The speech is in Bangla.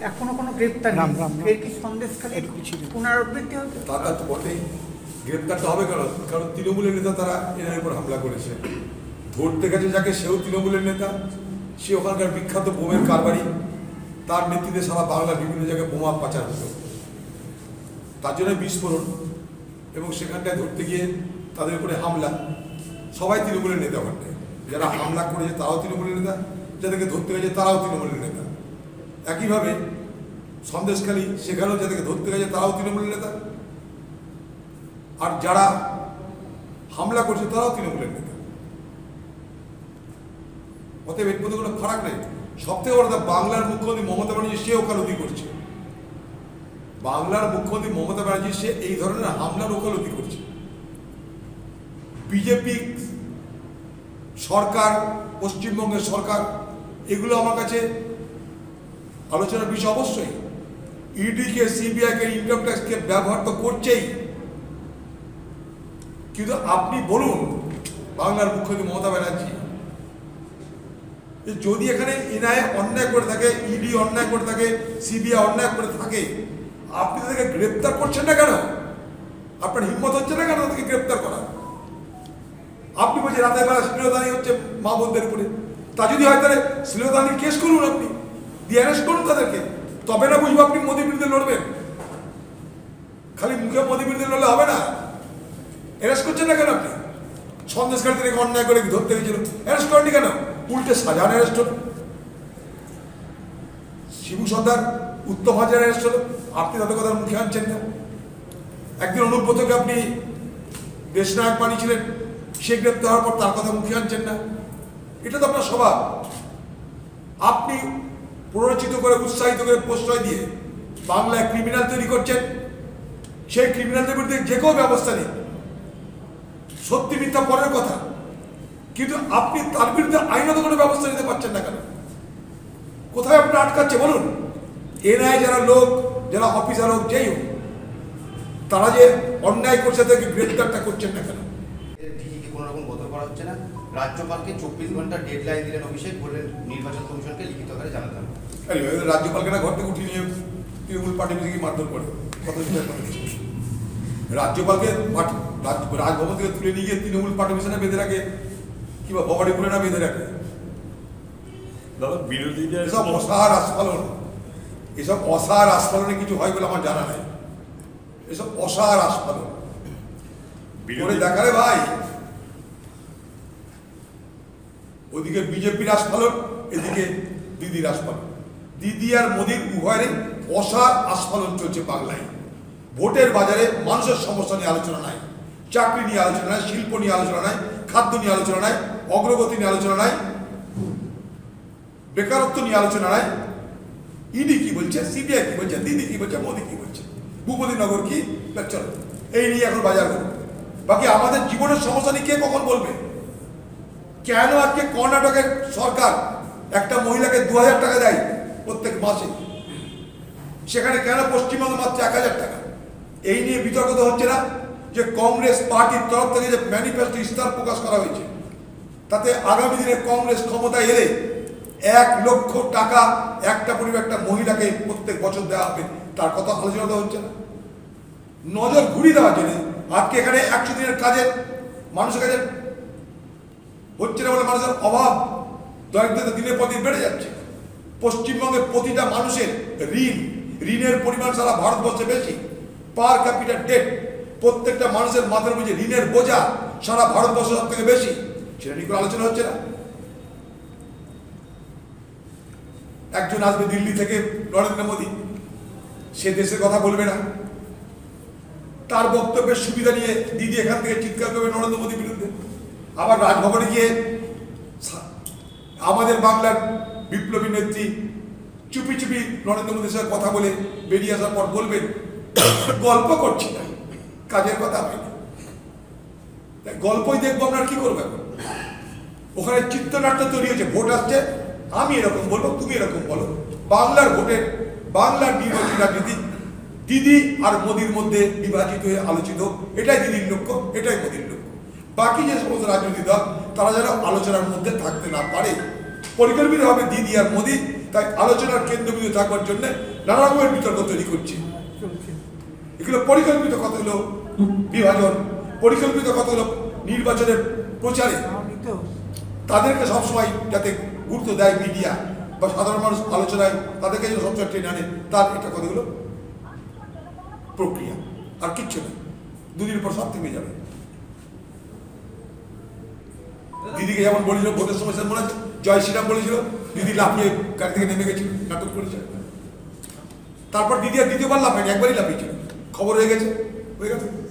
এখনও কোনো গ্রেপ্তার নেই। এর কি পিছিয়ে দিন। পুনরাবৃত্তি হচ্ছে তারা তো বটেই। গ্রেপ্তারটা হবে কেন কারণ তৃণমূলের নেতা তারা এনার উপর হামলা করেছে। ধরতে গেছে যাকে সেও তৃণমূলের নেতা। সে ওখানকার বিখ্যাত বোমের কারবারি। তার নেতৃত্বে সারা বাংলার বিভিন্ন জায়গায় বোমা পাচার হতো তার জন্য বিস্ফোরণ। এবং সেখানটায় ধরতে গিয়ে তাদের উপরে হামলা। সবাই তৃণমূলের নেতা ওখানটায়। যারা হামলা করেছে তারাও তৃণমূলের নেতা। যাদেরকে ধরতে গেছে তারাও তৃণমূলের নেতা। একইভাবে সন্দেশখালী সেখানেও যাদেরকে ধরতে গেছে, তারাও তৃণমূল নেতা। আর যারা হামলা করছে, তারাও তৃণমূলের নেতা। অতএব এর মধ্যে কোনো ফারাক নেই। সব থেকে বড় কথা, বাংলার মুখ্যমন্ত্রী মমতা ব্যানার্জি, সে ওকালতি করছে। বাংলার মুখ্যমন্ত্রী মমতা ব্যানার্জি, সে এই ধরনের হামলার ওকালতি করছে। বিজেপি সরকার, পশ্চিমবঙ্গের সরকার, এগুলো আমার কাছে আলোচনার বিষয় অবশ্যই। ইডিকে সিবিআইকে ইনকাম ট্যাক্সকে ব্যবহার তো করছেই। কিন্তু আপনি বলুন, বাংলার মুখ্যমন্ত্রী মমতা ব্যানার্জি যদি এখানে এনআইএ অন্যায় করে থাকে ইডি অন্যায় করে থাকে সিবিআই অন্যায় করে থাকে, আপনি তাদেরকে গ্রেপ্তার করছেন না কেন? আপনার হিম্মত হচ্ছে না কেন তাদেরকে গ্রেপ্তার করা? আপনি বলছেন রাতের বেলা শ্লীলতানি হচ্ছে মা বোনদের উপরে। তা যদি হয় তাহলে শ্লীলতানির কেস করুন আপনি। দিয়ে করুন তাদেরকে। তবে না বুঝব আপনি মোদীর বিরুদ্ধে লড়বেন? খালি মুখে মোদীর বিরুদ্ধে লড়লে হবে না? অ্যারেস্ট করছেন না কেন আপনি? সন্দেশকারী থেকে অন্যায় করে ধরতে গেছিল। অ্যারেস্ট করেননি কেন? উল্টে সাজান অ্যারেস্ট হলো। শিবু সর্দার, উত্তম হাজার অ্যারেস্ট হলো। আপনি তাদের কথা মুখে আনছেন না। একদিন অনুব্রতকে আপনি দেশনায়ক বানিয়েছিলেন। সে গ্রেপ্তার হওয়ার পর তার কথা মুখে আনছেন না। এটা তো আপনার স্বভাব। আপনি প্ররোচিত করে, উৎসাহিত করে প্রশ্রয় দিয়ে বাংলায় ক্রিমিনাল তৈরি করছেন। সেই ক্রিমিনালদের বিরুদ্ধে যে কোনো ব্যবস্থা নেই সত্যি মিথ্যা পরের কথা। কিন্তু আপনি তার বিরুদ্ধে আইনত কোনো ব্যবস্থা নিতে পারছেন না কেন? কোথায় আপনি আটকাচ্ছে? বলুন। এনআই যারা লোক, যারা অফিসার হোক, যেই হোক, তারা যে অন্যায় করছে, তাদেরকে গ্রেপ্তারটা করছেন না কেন? ডিজিকে কোনো রকম বদল করা হচ্ছে না? রাজ্যপালকে চব্বিশ ঘণ্টা ডেড লাইন দিলেন অভিষেক বললেন নির্বাচন কমিশনকে লিখিত আকারে জানাতে হবে। রাজ্যপালকে না ঘর থেকে উঠিয়ে নিয়ে তৃণমূল পার্টি থেকে মারধর করে। কত রাজ্যপালকে রাজভবন থেকে তুলে নিয়ে গিয়ে তৃণমূল পার্টি অফিসে বেঁধে রাখে? কিংবা ভবানি খুলে না বেঁধে রাখে? দাদা বিরোধীদের এসব অসার আস্ফালন। এসব অসার আস্ফালনে কিছু হয় বলে আমার জানা নাই। এসব অসার আস্ফালন। করে বিরোধী দেখারে ভাই। ওদিকে বিজেপির আস্ফালন এদিকে দিদির আস্ফালন দিদি আর মোদির উভয়েরই অসার আস্ফালন চলছে বাংলায়। ভোটের বাজারে মানুষের সমস্যা নিয়ে আলোচনা নাই, চাকরি নিয়ে আলোচনা নাই, শিল্প নিয়ে আলোচনা নাই, খাদ্য নিয়ে আলোচনা নাই, অগ্রগতি নিয়ে আলোচনা নাই, বেকারত্ব নিয়ে আলোচনা নাই। ইডি কি বলছে? সিবিআই কি বলছে? দিদি কি বলছে? মোদি কি বলছে? ভূপতিনগর কি? চলো, এই নিয়ে এখন বাজার করব বাকি আমাদের জীবনের সমস্যা নিয়ে কে কখন বলবে? কেন আজকে কর্ণাটকের সরকার একটা মহিলাকে দু হাজার টাকা দেয় প্রত্যেক মাসে? সেখানে কেন পশ্চিমবঙ্গে মাত্র এক হাজার টাকা? এই নিয়ে বিতর্ক তো হচ্ছে না যে কংগ্রেস পার্টির তরফ থেকে যে ম্যানিফেস্টো ইস্তার প্রকাশ করা হয়েছে, তাতে আগামী দিনে কংগ্রেস ক্ষমতায় এলে এক লক্ষ টাকা একটা পরিবার একটা মহিলাকে প্রত্যেক বছর দেওয়া হবে, তার কথা আলোচনা হচ্ছে না। নজর ঘুরিয়ে দেওয়ার জন্য আজকে এখানে একশো দিনের কাজের, মানুষের কাছে হচ্ছে না বলে মানুষের অভাব। দরিদ্রতা দিনের পর দিন বেড়ে যাচ্ছে। পশ্চিমবঙ্গের প্রতিটা মানুষের ঋণ, ঋণের পরিমাণ সারা ভারতবর্ষে বেশি। পার ক্যাপিটাল ডেট প্রত্যেকটা মানুষের মাথার বুঝে ঋণের বোঝা সারা ভারতবর্ষ সব থেকে বেশি, সেটা নিয়ে আলোচনা হচ্ছে না? একজন আসবে দিল্লি থেকে নরেন্দ্র মোদী। সে দেশের কথা বলবে না। তার বক্তব্যের সুবিধা নিয়ে দিদি এখান থেকে চিৎকার করবে নরেন্দ্র মোদীর বিরুদ্ধে। আবার রাজভবনে গিয়ে আমাদের বাংলার বিপ্লবী নেত্রী চুপি চুপি নরেন্দ্র মোদীর সাথে কথা বলে বেরিয়ে আসার পর বলবেন, গল্প করছি না, কাজের কথা হয়নি গল্পই দেখব আপনার কি করবে এখন? ওখানে চিত্রনাট্য তৈরি হয়েছে, ভোট আসছে, আমি এরকম বলব, তুমি এরকম বলো বাংলার ভোটের, বাংলার নির্বাচনী রাজনীতি দিদি আর মোদির মধ্যে বিভাজিত হয়ে আলোচিত। এটাই দিদির লক্ষ্য, এটাই মোদির লক্ষ্য বাকি যে সমস্ত রাজনৈতিক দল তারা যেন আলোচনার মধ্যে থাকতে না পারে। পরিকল্পিতভাবে দিদি আর মোদি তাই আলোচনার কেন্দ্রবিন্দু থাকবার জন্য নানা রকমের বিতর্ক তৈরি করছে। এগুলো পরিকল্পিত কতগুলো বিভাজন পরিকল্পিত কতগুলো নির্বাচনের প্রচারে। তাদেরকে সবসময় যাতে গুরুত্ব দেয় মিডিয়া বা সাধারণ মানুষ আলোচনায় তাদেরকে যেন সবসময় টেনে আনে তার এটা কতগুলো প্রক্রিয়া। আর কিচ্ছু না। দুদিন পর সব থেমে যাবে। দিদিকে যেমন বলেছিল, ভোটের সময় মনে জয় শ্রীরাম বলেছিল, দিদি লাফিয়ে গাড়ি থেকে নেমে গেছিল, নাটক করেছে। তারপর দিদি আর দ্বিতীয়বার লাফায়নি, একবারই লাফিয়েছিল। খবর হয়ে গেছে হয়ে গেছে।